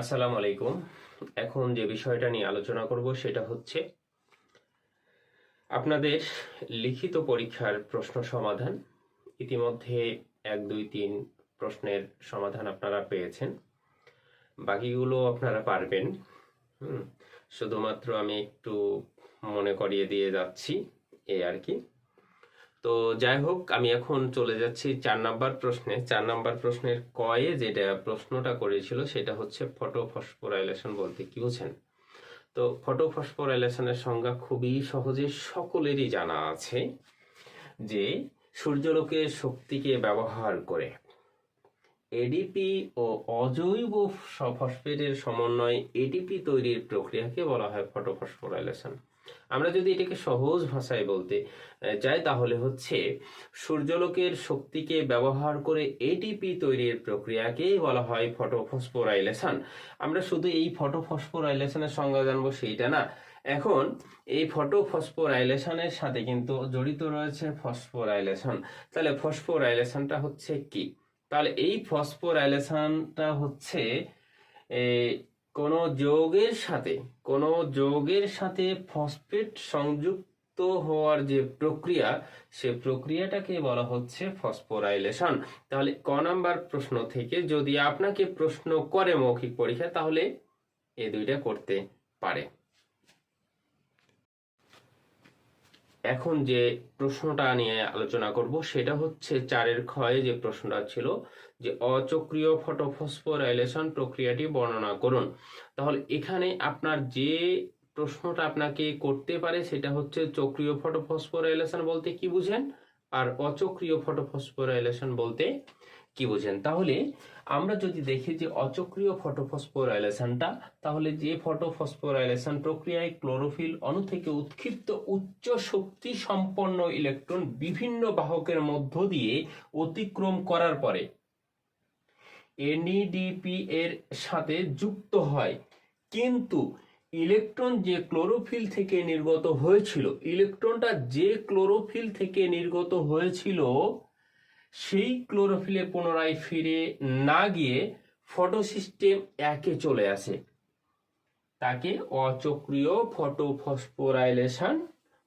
আসসালামু আলাইকুম। এখন যে বিষয়টা নিয়ে আলোচনা করব সেটা হচ্ছে আপনাদের লিখিত পরীক্ষার প্রশ্ন সমাধান। ইতিমধ্যে এক, দুই, তিন প্রশ্নের সমাধান আপনারা পেয়েছেন। বাকিগুলো আপনারা পারবেন। শুধুমাত্র আমি একটু মনে করিয়ে দিয়ে যাচ্ছি এই আর কি। তো যাই হোক, আমি এখন চলে যাচ্ছি চার নাম্বার প্রশ্নে। চার নাম্বার প্রশ্নের কয়ে যেটা প্রশ্নটা করেছিল, সেটা হচ্ছে ফটো ফটোফসফোরাইলেশন বলতে কি বুঝেন? তো ফটো ফটোফসফোরাইলেশনের সংজ্ঞা খুবই সহজে সকলেরই জানা আছে যে সূর্যলোকের শক্তিকে ব্যবহার করে এডিপি ও অজৈব ফসফেটের সমন্বয়ে এডিপি তৈরির প্রক্রিয়াকে বলা হয় ফটোফসফোরাইলেশন। আমরা যদি এটাকে সহজ ভাষায় বলতে চাই, তাহলে হচ্ছে সূর্যলোকের শক্তিকে ব্যবহার করে এটিপি তৈরির প্রক্রিয়াকেই বলা হয় ফটোফসফোরাইলেশন। আমরা শুধু এই ফটোফসফোরাইলেশনের সংজ্ঞা জানব সেইটা না। এখন এই ফটোফসফোরাইলেশনের সাথে কিন্তু জড়িত রয়েছে ফসফোরাইলেশন। তাহলে ফসফোরাইলেশনটা হচ্ছে কি? তাহলে এই ফসফোরাইলেশনটা হচ্ছে কোনো যৌগের সাথে, কোনো যৌগের সাথে ফসফেট সংযুক্ত হওয়ার যে প্রক্রিয়া, সে প্রক্রিয়াটাকে বলা হচ্ছে ফসফোরাইলেশন তাহলে ক নাম্বার প্রশ্ন থেকে যদি আপনাকে প্রশ্ন করে মৌখিক পরীক্ষা, তাহলে এই দুইটা করতে পারে। এখন যে প্রশ্নটা নিয়ে আলোচনা করব, সেটা হচ্ছে চারের ক্ষয়ে যে প্রশ্নটা ছিল যে অচক্রিয় ফটোফসফোরাইলেশন প্রক্রিয়াটি বর্ণনা করুন। তাহলে এখানে আপনার যে প্রশ্নটা আপনাকে করতে পারে সেটা হচ্ছে চক্রীয় ফটোফসফোরাইলেশন বলতে কি বুঝেন? আর অচক্রিয় ফটোফসফোরাইলেশন বলতে কি বুঝেন? তাহলে আমরা যদি দেখি যে অচক্রিয় ফটোফসফোরাইলেশনটা, তাহলে যে ফটোফসফোরাইলেশন প্রক্রিয়ায় ক্লোরোফিল অণু থেকে উৎক্ষিপ্ত উচ্চ শক্তি সম্পন্ন ইলেকট্রন বিভিন্ন বাহকের মধ্য দিয়ে অতিক্রম করার পরে এনইডিপি এর সাথে যুক্ত হয়। কিন্তু ইলেকট্রন যে ক্লোরোফিল থেকে নির্গত হয়েছিল, ইলেকট্রনটা যে ক্লোরোফিল থেকে নির্গত হয়েছিল, সেই ক্লোরোফিলে পুনরায় ফিরে না গিয়ে ফটোসিস্টেম একে চলে আসে। তাকে অচক্রিয় ফটোফসফোরাইলেশন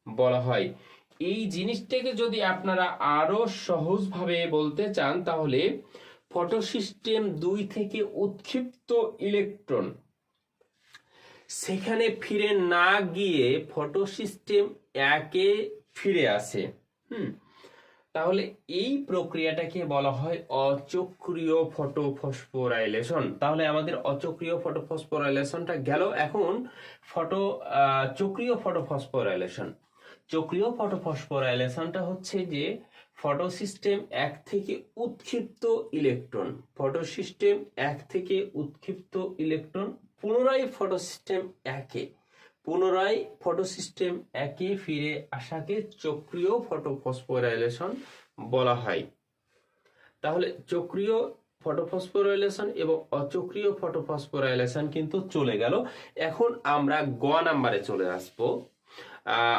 বলা হয়। এই জিনিসটাকে যদি আপনারা আরও সহজভাবে বলতে চান, তাহলে ফটোসিস্টেম দুই থেকে উৎক্ষিপ্ত ইলেকট্রন সেখানে ফিরে না গিয়ে ফটোসিস্টেম একে ফিরে আসে। হুম। তাহলে এই প্রক্রিয়াটাকে বলা হয় অচক্রিয় ফটোফসফোরাইলেশন তাহলে আমাদের অচক্রিয় ফটোফসফোরাইলেশনটা গেল এখন ফটো চক্রীয় ফটোফসফোরাইলেশন চক্রীয় ফটোফসফোরাইলেশনটা হচ্ছে যে ফটোসিস্টেম এক থেকে উৎক্ষিপ্ত ইলেকট্রন। ফটোসিস্টেম এক থেকে উৎক্ষিপ্ত ইলেকট্রন পুনরায় ফটোসিস্টেম একে। পুনরায় ফটোসিস্টেম একে ফিরে আসাকে চক্রীয় ফটোফসফোরাইলেশন বলা হয়। তাহলে চক্রীয় ফটোফসফোরাইলেশন এবং অচক্রীয় ফটোফসফোরাইলেশন কিন্তু চলে গেল। এখন আমরা গ নাম্বারে চলে আসব।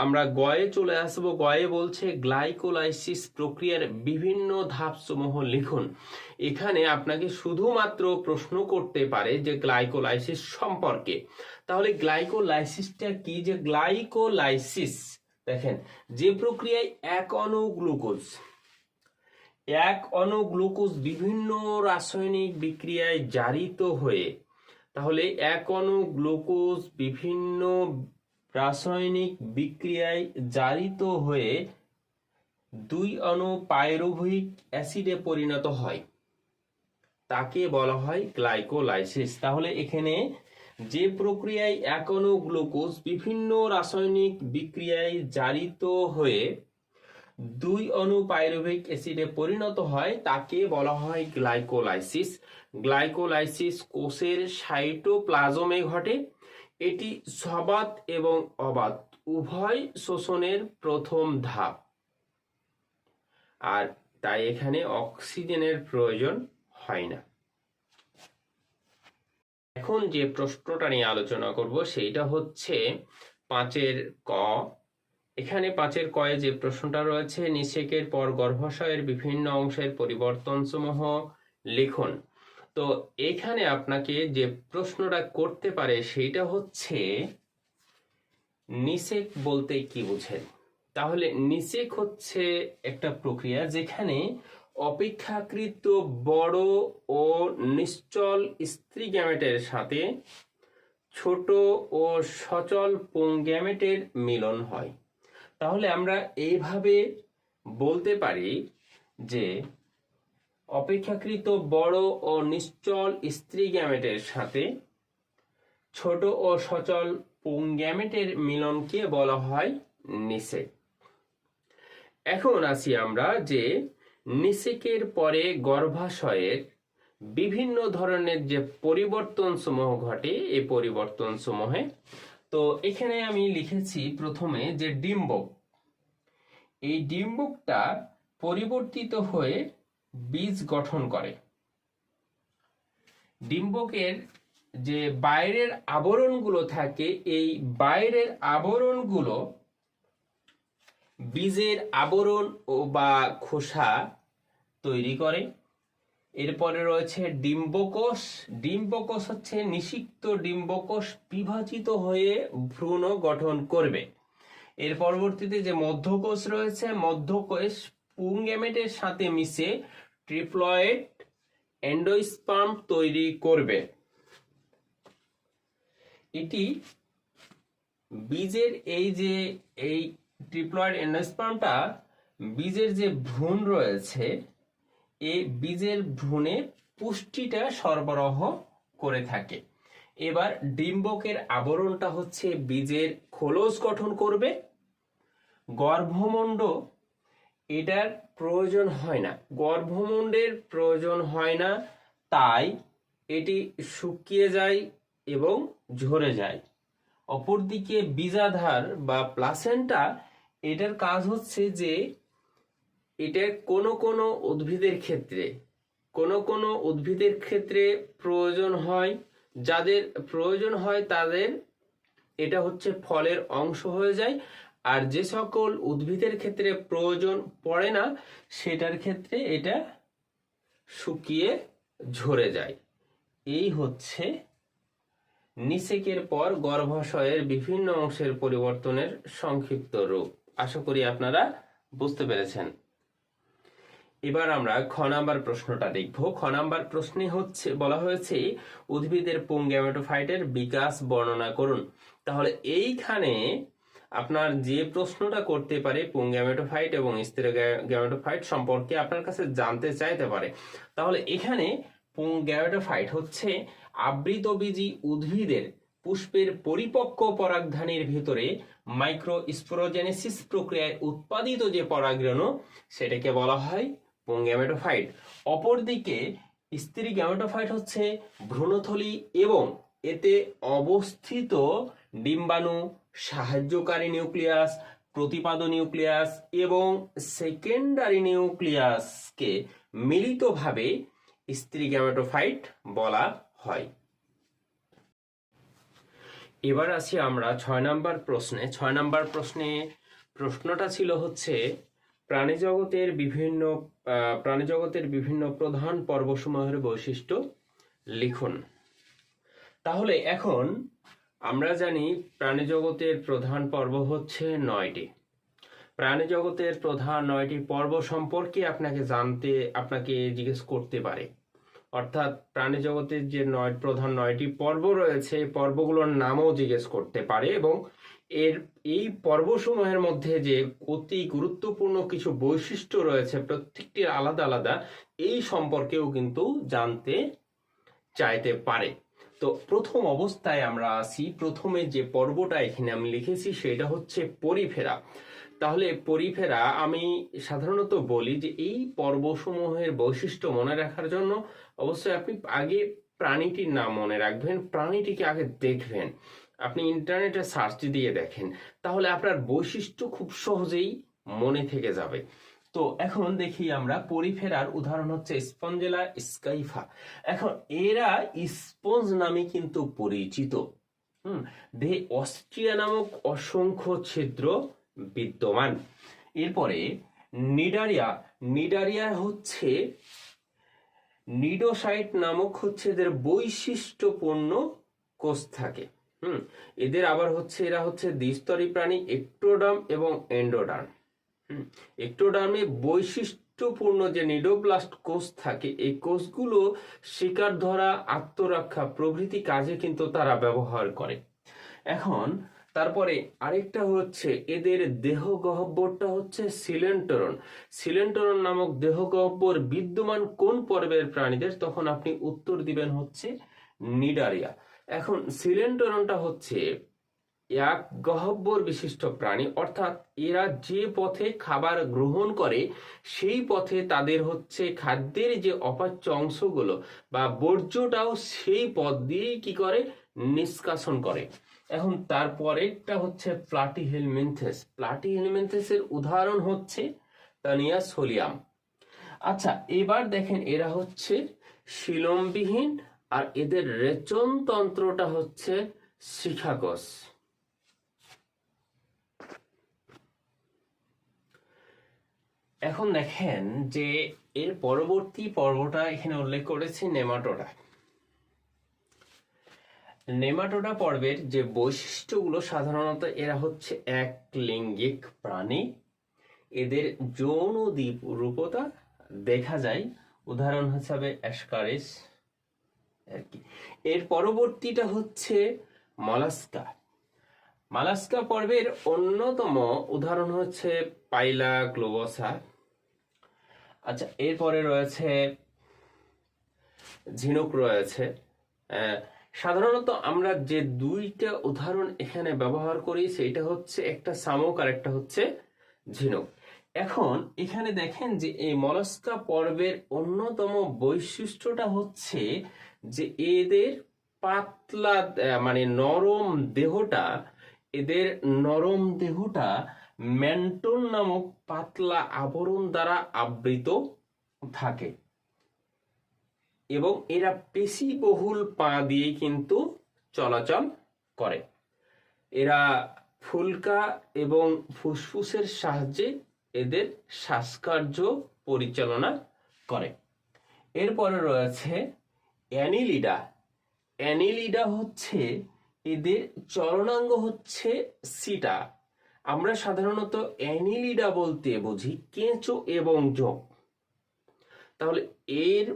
আমরা গয়ে চলে আসব। গয়ে বলছে, গ্লাইকোলাইসিস প্রক্রিয়ার বিভিন্ন ধাপসমূহ লিখুন। এখানে আপনাকে শুধুমাত্র প্রশ্ন করতে পারে যে গ্লাইকোলাইসিস সম্পর্কে। তাহলে গ্লাইকোলাইসিসটা কি? যে গ্লাইকোলাইসিস, দেখেন, যে প্রক্রিয়ায় এক অণু গ্লুকোজ, এক অণু গ্লুকোজ বিভিন্ন রাসায়নিক বিক্রিয়ায় জারিত হয়ে, তাহলে এক অণু গ্লুকোজ বিভিন্ন রাসায়নিক বিক্রিয়ায় জারিত হয়ে দুই অণু পাইরুভিক অ্যাসিডে পরিণত হয়। তাকে বলা হয় গ্লাইকোলাইসিস। তাহলে এখানে যে প্রক্রিয়ায় এক অণু গ্লুকোজ বিভিন্ন রাসায়নিক বিক্রিয়ায় জারিত হয়ে দুই অণু পাইরুভিক অ্যাসিডে পরিণত হয়, তাকে বলা হয় গ্লাইকোলাইসিস। গ্লাইকোলাইসিস কোষের সাইটোপ্লাজমে ঘটে। এটি সবাত এবং অবাত। উভয় শোষণের প্রথম ধাপ। আর তাই এখানে অক্সিজেনের প্রয়োজন হয় না। এখন যে প্রশ্নটা নিয়ে আলোচনা করব, সেইটা হচ্ছে পাঁচের ক। এখানে পাঁচের কয়ে যে প্রশ্নটা রয়েছে, নিষেকের পর গর্ভাশয়ের বিভিন্ন অংশের পরিবর্তন সমূহ লিখুন। তো এখানে আপনাকে যে প্রশ্নটা করতে পারে সেইটা হচ্ছে, নিষেক বলতে কি বুঝেন? তাহলে নিষেক হচ্ছে একটা প্রক্রিয়া যেখানে অপেক্ষাকৃত বড় ও নিশ্চল স্ত্রী গ্যামেটের সাথে ছোট ও সচল পুং গ্যামেটের মিলন হয়। তাহলে আমরা এইভাবে বলতে পারি যে অপেক্ষাকৃত বড় ও নিশ্চল স্ত্রী গ্যামেটের সাথে ছোট ও সচল পুং গ্যামেটের মিলনকে বলা হয় নিষেক এখন আসি আমরা যে নিষেকের পরে গর্ভাশয়ের বিভিন্ন ধরনের যে পরিবর্তন সমূহ ঘটে, এই পরিবর্তন সমূহে তো এখানে আমি লিখেছি প্রথমে যে ডিম্বক। এই ডিম্বকটা পরিবর্তিত হয়ে বীজ গঠন করে। ডিম্বকের যে বাইরের আবরণগুলো থাকে, এই বাইরের আবরণগুলো বীজের আবরণ বা খোসা তৈরি করে। এরপরে রয়েছে ডিম্বকোষ। ডিম্বকোষ হচ্ছে নিষিক্ত ডিম্বকোষ বিভাজিত হয়ে ভ্রূণ গঠন করবে। এর পরবর্তীতে যে মধ্যকোষ রয়েছে, মধ্যকোষ পুংগ্যামেটের সাথে মিশে ট্রিপ্লয়েড এন্ডোস্পার্ম তৈরি করবে। এটি বীজের এই যে, এই ট্রিপ্লয়েড এন্ডোস্পার্মটা, বীজের যে ভ্রূণ রয়েছে এই বীজের ভ্রূণে পুষ্টিটা সরবরাহ করে থাকে। এবার ডিম্বকের আবরণটা হচ্ছে বীজের খোলস গঠন করবে। গর্ভমণ্ড, এটার প্রয়োজন হয় না। গর্ভমণ্ডের প্রয়োজন হয় না, তাই এটি শুকিয়ে যায় এবং ঝরে যায়। অপরদিকে বীজাধার বা প্লাসেন্টা, এটার কাজ হচ্ছে যে এটা কোনো কোনো উদ্ভিদের ক্ষেত্রে, কোনো কোনো উদ্ভিদের ক্ষেত্রে প্রয়োজন হয়, যাদের প্রয়োজন হয় তাদের এটা হচ্ছে ফলের অংশ হয়ে যায়। আর যে সকল উদ্ভিদের ক্ষেত্রে প্রয়োজন পড়ে না, সেটার ক্ষেত্রে এটা শুকিয়ে ঝরে যায়। এই হচ্ছে নিষেকের পর গর্ভাশয়ের বিভিন্ন অংশের পরিবর্তনের সংক্ষিপ্ত রূপ। আশা করি আপনারা বুঝতে পেরেছেন। এবার আমরা খ নাম্বার প্রশ্নটা দেখব। খ নাম্বার প্রশ্নে হচ্ছে, বলা হয়েছে, উদ্ভিদের পুং গ্যামেটোফাইটের বিকাশ বর্ণনা করুন। তাহলে এইখানে আপনার যে প্রশ্নটা করতে পারে পুং গ্যামেটোফাইট এবং স্থির গ্যামেটোফাইট সম্পর্কে আপনার কাছে জানতে চাইতে পারে। তাহলে এখানে পুং গ্যামেটোফাইট হচ্ছে আবৃতবীজী উদ্ভিদের পুষ্পের পরিপক্ক পরাগধানের ভিতরে মাইক্রোস্পোরোজেনেসিস প্রক্রিয়ায় উৎপাদিত যে পরাগরেণু, সেটাকে বলা হয় পুং গ্যামেটোফাইট অপরদিকে স্ত্রী গ্যামেটোফাইট হচ্ছে ভ্রূণথলি এবং এতে অবস্থিত ডিম্বাণু সাহায্যকারী নিউক্লিয়াস প্রতিপাদ নিউক্লিয়াস এবং সেকেন্ডারি নিউক্লিয়াসকে মিলিতভাবে স্ত্রী গ্যামেটোফাইট বলা হয়। এবার আসি আমরা ছয় নাম্বার প্রশ্নে। ছয় নাম্বার প্রশ্নে প্রশ্নটা ছিল হচ্ছে, প্রাণীজগতের বিভিন্ন প্রাণীজগতের বিভিন্ন প্রধান পর্বসমূহের বৈশিষ্ট্য লিখুন। তাহলে এখন আমরা জানি প্রাণীজগতের প্রধান পর্ব হচ্ছে নয়টি। প্রাণীজগতের প্রধান নয়টি পর্ব সম্পর্কে আপনাকে জানতে, আপনাকে জিজ্ঞেস করতে পারে। অর্থাৎ প্রাণী জগতের যে নয়, প্রধান নয়টি পর্ব রয়েছে, এই পর্বগুলোর নামও জিজ্ঞেস করতে পারে এবং এর, এই পর্বসমূহের মধ্যে যে অতি গুরুত্বপূর্ণ কিছু বৈশিষ্ট্য রয়েছে, প্রত্যেকটির আলাদা আলাদা, এই সম্পর্কেও কিন্তু জানতে চাইতে পারে। তো প্রথম অবস্থায় আমরা আসি প্রথমে যে পর্বটা এখানে আমি লিখেছি সেটা হচ্ছে পরিফেরা। তাহলে পরিফেরা আমি সাধারণত বলি যে এই পর্বসমূহের বৈশিষ্ট্য মনে রাখার জন্য অবশ্যই আপনি আগে প্রাণীটির নাম মনে রাখবেন, প্রাণীটিকে আগে দেখবেন। আপনি ইন্টারনেটে সার্চ দিয়ে দেখেন। তাহলে আপনার বৈশিষ্ট্য খুব সহজেই মনে থেকে যাবে। তো এখন দেখি আমরা পরিফেরার উদাহরণ হচ্ছে স্পঞ্জেলা স্কাইফা। এখন এরা স্পঞ্জ নামে কিন্তু পরিচিত। হুম দেহে অস্ট্রিয়া নামক অসংখ্য ছিদ্র বিদ্যমান। এরপরে নিডারিয়া নিডারিয়া হচ্ছে নিডোসাইট নামক হচ্ছে এদের বৈশিষ্ট্যপূর্ণ কোষ থাকে। হুম, এদের আবার হচ্ছে, এরা হচ্ছে দ্বিস্তরী প্রাণী একটোডার্ম এবং এন্ডোডার্ম। একটোডার্মে বৈশিষ্ট্যপূর্ণ যে নিডোপ্লাস্ট কোষ থাকে, এই কোষগুলো শিকার ধরা আত্মরক্ষা প্রভৃতি কাজে কিন্তু তারা ব্যবহার করে। এখন তারপরে আরেকটা হচ্ছে এদের দেহ গহ্বরটা হচ্ছে সিলেন্টরন। সিলেন্টরন নামক দেহ গহ্বর বিদ্যমান কোন পর্বের প্রাণীদের? তখন আপনি উত্তর দিবেন হচ্ছে নিডারিয়া। এখন সিলেন্টরনটা হচ্ছে এক গহব্বর বিশিষ্ট প্রাণী। অর্থাৎ এরা যে পথে খাবার গ্রহণ করে, সেই পথে তাদের হচ্ছে খাদ্যের যে অপাচ্য অংশগুলো বা বর্জ্যটাও সেই পথ দিয়েই কি করে? নিষ্কাশন করে। এখন তারপরেরটা হচ্ছে প্লাটিহেলমিনথেস প্লাটিহেলমিনথেসের উদাহরণ হচ্ছে তানিয়া সোলিয়াম আচ্ছা এবার দেখেন এরা হচ্ছে শিলমবিহীন আর এদের রেচন তন্ত্রটা হচ্ছে শিখাকোষ এখন দেখেন যে এর পরবর্তী পর্বটা এখানে উল্লেখ করেছি নেমাটোডা। নেমাটোডা পর্বের যে বৈশিষ্ট্যগুলো সাধারণত এরা হচ্ছে এক লিঙ্গিক প্রাণী। এদের যৌন দ্বীপ রূপতা দেখা যায়। উদাহরণ হিসাবে অ্যাসকারিস আর কি। এর পরবর্তীটা হচ্ছে মলাস্কা। মালাস্কা পর্বের অন্যতম উদাহরণ হচ্ছে পাইলা গ্লোবসা আচ্ছা এরপরে রয়েছে ঝিনুক রয়েছে। সাধারণত আমরা যে দুইটা উদাহরণ এখানে ব্যবহার করি সেটা হচ্ছে একটা শামুক আর একটা হচ্ছে ঝিনুক। এখন এখানে দেখেন যে এই মলাস্কা পর্বের অন্যতম বৈশিষ্ট্যটা হচ্ছে যে এদের পাতলা মানে নরম দেহটা এদের নরম দেহটা ম্যান্টন নামক পাতলা আবরণ দ্বারা আবৃত থাকে। এবং এরা পেশি বহুল পা দিয়ে কিন্তু চলাচল করে। এরা ফুলকা এবং ফুসফুসের সাহায্যে এদের শ্বাসকার্য পরিচালনা করে। এরপরে রয়েছে অ্যানিলিডা। অ্যানিলিডা হচ্ছে এদের চলনাঙ্গ হচ্ছে সিটা। আমরা সাধারণত অ্যানিলিডা বলতে বুঝি, কেঁচো এবং জোক তাহলে এর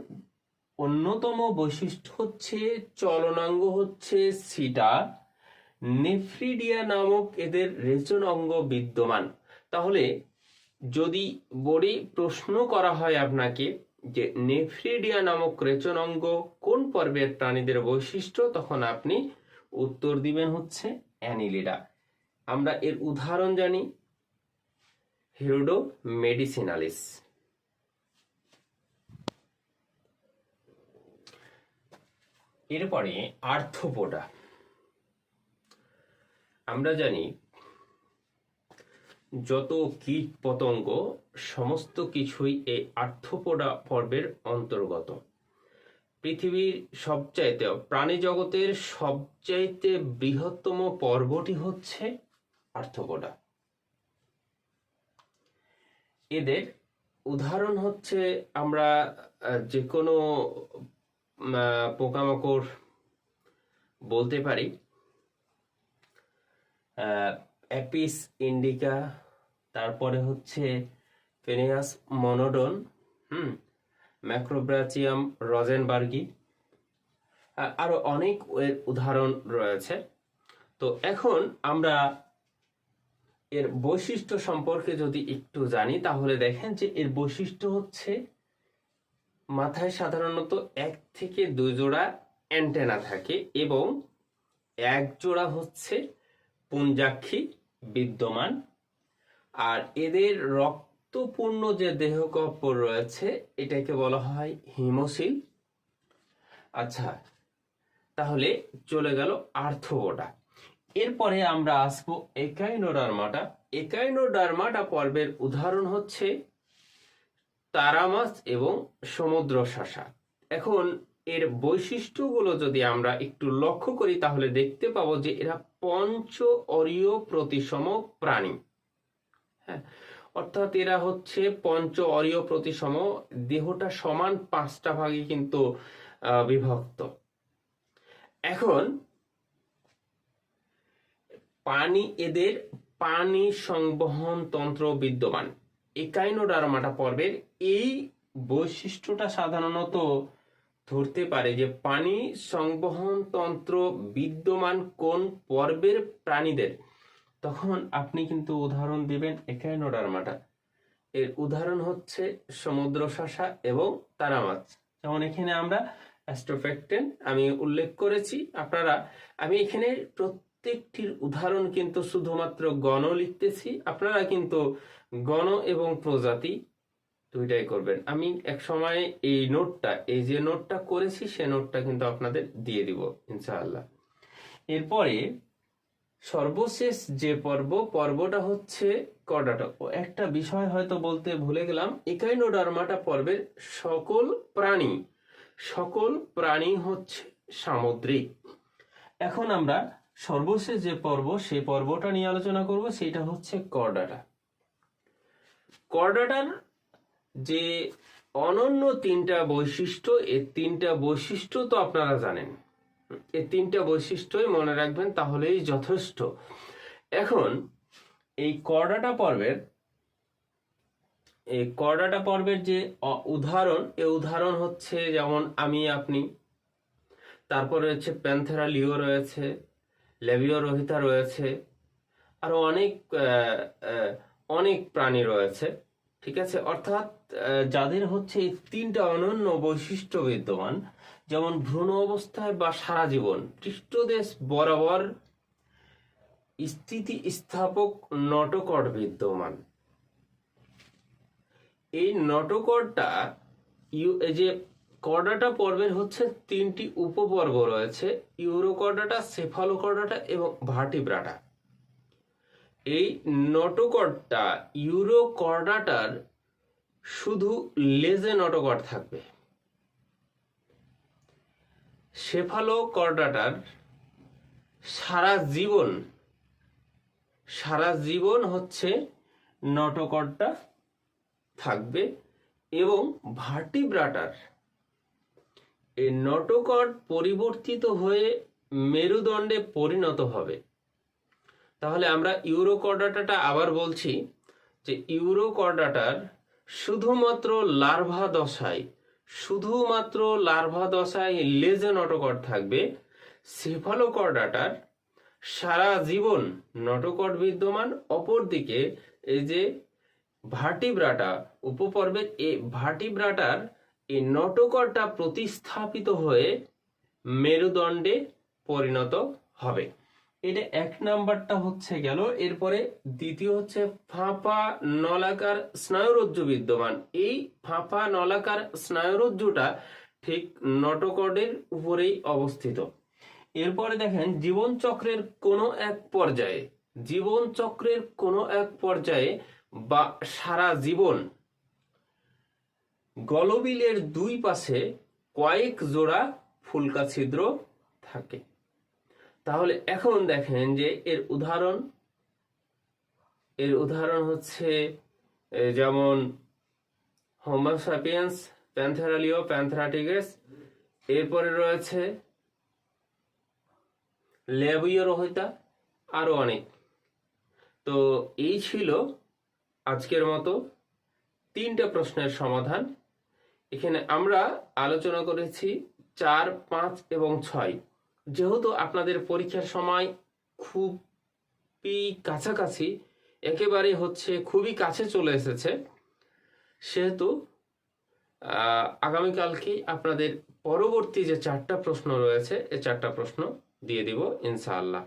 অন্যতম বৈশিষ্ট্য হচ্ছে, চলনাঙ্গ হচ্ছে সিটা। নেফ্রিডিয়া নামক এদের রেচন অঙ্গ বিদ্যমান। তাহলে যদি বোর্ডে প্রশ্ন করা হয় আপনাকে যে নেফ্রিডিয়া নামক রেচন অঙ্গ কোন পর্বের প্রাণীদের বৈশিষ্ট্য, তখন আপনি উত্তর দিবেন হচ্ছে অ্যানিলিডা। আমরা এর উদাহরণ জানি হিরোডো মেডিসিনালিস এরপরে আর্থোপোডা আমরা জানি, যত কীট পতঙ্গ সমস্ত কিছুই এই আর্থোপোডা পর্বের অন্তর্গত। পৃথিবীর সবচাইতে প্রাণী জগতের সবচাইতে বৃহত্তম পর্বটি হচ্ছে আর্থোপোডা এদের উদাহরণ হচ্ছে আমরা যে কোনো পোকামাকড় বলতে পারি। অ্যাপিস ইন্ডিকা, তারপরে হচ্ছে ফেনিয়াস মনোডন, হুম ম্যাক্রোব্রাচিয়াম রজেনবার্গি। আ- আরও অনেক এর উদাহরণ রয়েছে। তো এখন আমরা এর বৈশিষ্ট্য সম্পর্কে যদি একটু জানি, তাহলে দেখেন যে এর বৈশিষ্ট্য হচ্ছে মাথায় সাধারণত এক থেকে দুই জোড়া অ্যান্টেনা থাকে এবং এক জোড়া হচ্ছে পুঞ্জাক্ষী বিদ্যমান। আর এদের রক্তপূর্ণ যে দেহগহ্বর রয়েছে, এটাকে বলা হয় হিমোসিল আচ্ছা তাহলে চলে গেল আর্থোডা এরপরে আমরা আসব একাইনোডার্মাটা। একাইনোডার্মাটা পর্বের উদাহরণ হচ্ছে তারামাছ এবং সমুদ্র শাসা এখন এর বৈশিষ্ট্যগুলো যদি আমরা একটু লক্ষ্য করি, তাহলে দেখতে পাবো যে এরা পঞ্চ অরীয় প্রতিসম প্রাণী। হ্যাঁ অর্থাৎ এরা হচ্ছে পঞ্চ অরীয় প্রতিসম। দেহটা সমান পাঁচটা ভাগে কিন্তু বিভক্ত। এখন, পানি এদের পানি সংবহন তন্ত্র বিদ্যমান। একাইনোডার্মাটা পর্বের এই বৈশিষ্ট্যটা সাধারণত ধরতে পারে যে পানি সংবহন তন্ত্র বিদ্যমান কোন পর্বের প্রাণীদের। তখন আপনি কিন্তু উদাহরণ দিবেন একাইনোডার্মাটা। এর উদাহরণ হচ্ছে সমুদ্র শাসা এবং তারা মাছ যেমন এখানে আমরা অ্যাস্ট্রোফেক্টেন আমি উল্লেখ করেছি, আপনারা, আমি এখানে প্রত্যেকটির উদাহরণ কিন্তু শুধুমাত্র গণ লিখতেছি, আপনারা কিন্তু গণ এবং প্রজাতি দুইটাই করবেন। আমি এক সময় এই নোটটা, এই যে নোটটা করেছি, সে নোটটা কিন্তু আপনাদের দিয়ে দিব, ইনশাআল্লাহ। এরপরে সর্বশেষ যে পর্ব, পর্বটা হচ্ছে কর্ডাটা ও একটা বিষয় হয়তো বলতে ভুলে গেলাম একাইনোডার্মাটা পর্বের সকল প্রাণী সকল প্রাণী হচ্ছে সামুদ্রিক। এখন আমরা সর্বশেষ যে পর্ব সেই পর্বটা নিয়ে আলোচনা করব, সেটা হচ্ছে কর্ডাটা। কর্ডাটার যে অনন্য তিনটা বৈশিষ্ট্য এই তিনটা বৈশিষ্ট্য তো আপনারা জানেন। এই তিনটা বৈশিষ্ট্যই মনে রাখবেন, তাহলেই যথেষ্ট। এখন, এই কর্ডাটা পর্বের, এই কর্ডাটা পর্বের যে উদাহরণ এই উদাহরণ হচ্ছে যেমন আমি, আপনি। তারপরে হচ্ছে প্যান্থেরা লিও রয়েছে লেবিও রোহিতা রয়েছে, আরও অনেক অনেক প্রাণী রয়েছে, ঠিক আছে? অর্থাৎ যাদের হচ্ছে এই তিনটা অনন্য বৈশিষ্ট্য বিদ্যমান যেমন ভ্রূণ অবস্থায় বা সারা জীবন। পৃষ্ঠদেশ বরাবর স্থিতি স্থাপক নটকট বিদ্যমান। এই নটকটটা যে কর্ডাটা পর্বের হচ্ছে তিনটি উপপর্ব রয়েছে ইউরোকর্ডাটা সেফালোকর্ডাটা এবং ভার্টিব্রাটা। এই নটোকর্ডটা ইউরোকর্ডাটার শুধু লেজে নটোকর্ড থাকবে। সেফালোকর্ডাটার সারা জীবন সারা জীবন হচ্ছে নটোকর্ডটা থাকবে এবং ভার্টিব্রাটার। এই নটোকর্ড পরিবর্তিত হয়ে মেরুদণ্ডে পরিণত হবে। তাহলে আমরা ইউরোকর্ডাটাটা আবার বলছি যে ইউরোকর্ডাটার শুধুমাত্র লার্ভা দশায় শুধুমাত্র লার্ভা দশায় লেজে নটোকর্ড থাকবে সেফালোকর্ডাটার সারা জীবন নটোকর্ড বিদ্যমান, অপরদিকে এই যে ভার্টিব্রাটা উপপর্বের এই ভার্টিব্রাটার এই নটোকরটা প্রতিস্থাপিত হয়ে মেরুদণ্ডে পরিণত হবে। এটা এক নাম্বারটা হচ্ছে গেল, এরপরে দ্বিতীয় হচ্ছে ফাঁপা নলাকার স্নায়ুরজ্জু বিদ্যমান। এই ফাঁপা নলাকার স্নায়ুরজ্জুটা ঠিক নটোকর্ডের উপরেই অবস্থিত। এরপরে দেখেন জীবন চক্রের কোনো এক পর্যায়ে জীবন চক্রের কোনো এক পর্যায়ে বা সারা জীবন গলবিলের দুই পাশে কয়েক জোড়া ফুলকা ছিদ্র থাকে। তাহলে এখন দেখেন যে এর উদাহরণ এর উদাহরণ হচ্ছে যেমন হোমোসাপিয়েন্স প্যান্থেরালিও প্যান্থেরাটিগাস এরপরে রয়েছে লেবীয় রহিতা আরও অনেক। তো এই ছিল আজকের মতো তিনটা প্রশ্নের সমাধান। এখানে আমরা আলোচনা করেছি চার, পাঁচ এবং ছয়। যেহেতু আপনাদের পরীক্ষার সময় খুবই কাছাকাছি একেবারে হচ্ছে খুবই কাছে চলে এসেছে, সেহেতু আগামীকালকে আগামীকালকেই আপনাদের পরবর্তী যে চারটা প্রশ্ন রয়েছে, এই চারটা প্রশ্ন দিয়ে দিব, ইনশাআল্লাহ।